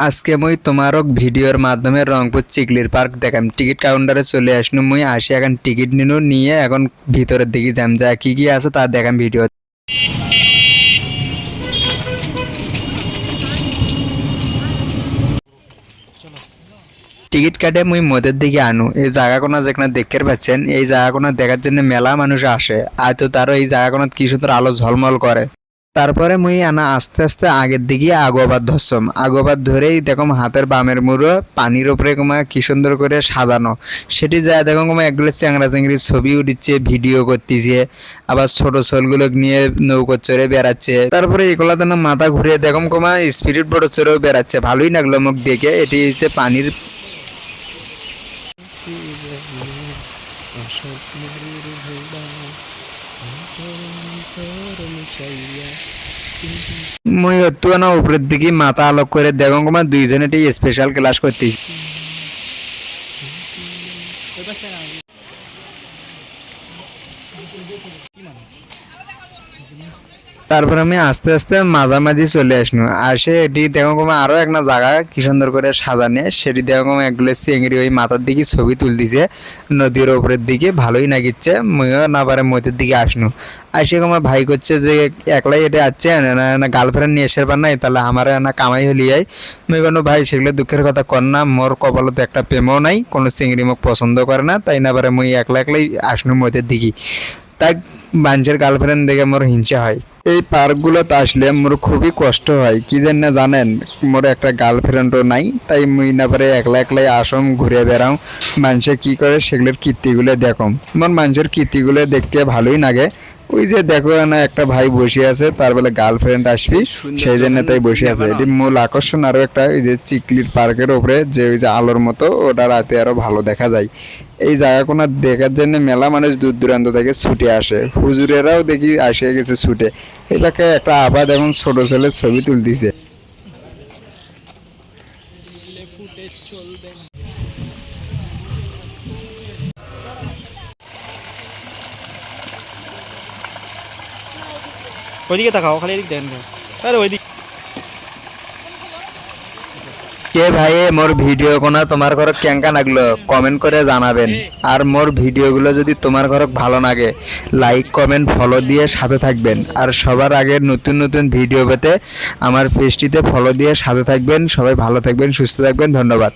আজকে মুই তোমারক ভিডিওর মাধ্যমে রংপুর চিকলির পার্ক দেখাম। টিকিট কাউন্টারে চলে আসনু মুই, আসি এখন টিকিট নিনু, নিয়ে এখন ভিতরের দিকে যাম। যা কি কি আছে তা দেখাম ভিডিও। টিকিট কাটে মুই মদের দিকে আনু। এই জায়গা কোনো যেখানে দেখতে পাচ্ছেন, এই জায়গা কোনো দেখার জন্য মেলা মানুষ আসে। আর তো তারও এই জায়গা কোনো কি সুন্দর আলো ঝলমল করে। তারপরে মুই আনা আস্তে আস্তে আগের দিকে আগোবার ধরছম। আগোবার ধরেই দেখম হাতের বামের মুড়ো পানির ওপরে কমা কি সুন্দর করে সাজানো। সেটি যায় দেখো কমা একগুলো চ্যাংরা চ্যাংড়ির ছবি উঠিচ্ছে, ভিডিও করতেছে, আবার ছোট ছোলগুলো নিয়ে নৌকো চড়ে বেড়াচ্ছে। তারপরে এগুলাতে না মাথা ঘুরে দেখম কমা স্পিরিট বোট চড়েও বেড়াচ্ছে। ভালোই লাগল মুখ দেখে, এটি হচ্ছে পানির মুই হতো না উপরের দিকে মাথা আলোক করে কুমার দুইজনে স্পেশাল ক্লাস করতেছি। তারপর আমি আস্তে আস্তে মাঝামাঝি চলে আসনু। আসে এটি দেখো কমে আরও একটা জায়গা কি সুন্দর করে সাজানে। সেটি দেখো কমে একগুলো চিংড়ি ওই মাথার দিকে ছবি তুলতিছে। নদীর ওপরের দিকে ভালোই নাগিচ্ছে। মইও না পারে মধ্যের দিকে আসনু। আসে কমে ভাই করছে যে একলাই এটা আসছে না গার্লফ্রেন্ড নিয়ে এসে পার নাই, তাহলে আমার না কামাই হলি যাই মুই কোনো ভাই, সেগুলো দুঃখের কথা কর না। মোর কপালত একটা প্রেমও নাই, কোনো চিংড়ি মোক পছন্দ করে না, তাই না পারে মুই একলা একলাই আসনু মধ্যের দিকে। তাই বাঞ্চের গার্লফ্রেন্ড দেখে মোর হিংসা হয়। এই পার্কগুলোতে আসলে মোর খুবই কষ্ট হয় কি যেন না জানেন? মোর একটা গার্লফ্রেন্ডও নাই তাই মুই না পারে একলা একলাই আসম ঘুরে বেড়াও মানুষে কি করে সেগুলোর কীর্তিগুলো দেখম। মোর মানুষের কীর্তিগুলো দেখতে ভালোই লাগে। ওই যে দেখো না একটা ভাই বসে আছে তার বলে গার্লফ্রেন্ড আসবি সেই জন্য তাই বসে আছে। এটি মূল আকর্ষণ আরও একটা ওই যে চিকলির পার্কের ওপরে যে ওই যে আলোর মতো ওটা রাতে আরও ভালো দেখা যায়। এই জায়গা কোনো দেখার জন্য মেলা মানুষ দূর দূরান্ত থেকে ছুটে আসে। হুজুরেরাও দেখি আসে গেছে ছুটে। এটাকে একটা আবাদ এখন ছোট ছেলের ছবি তুলতিছে। ওইদিকে তাকাও, খালি এদিক দেখেন আরে ওইদিক কে ভাই মোর ভিডিও কোনা তোমার ঘর কেঙ্কা লাগল কমেন্ট করে জানাবেন। আর মোর ভিডিওগুলো যদি তোমার ঘর ভালো লাগে লাইক কমেন্ট ফলো দিয়ে সাথে থাকবেন। আর সবার আগে নতুন নতুন ভিডিও পেতে আমার পেজটিতে ফলো দিয়ে সাথে থাকবেন। সবাই ভালো থাকবেন, সুস্থ থাকবেন, ধন্যবাদ।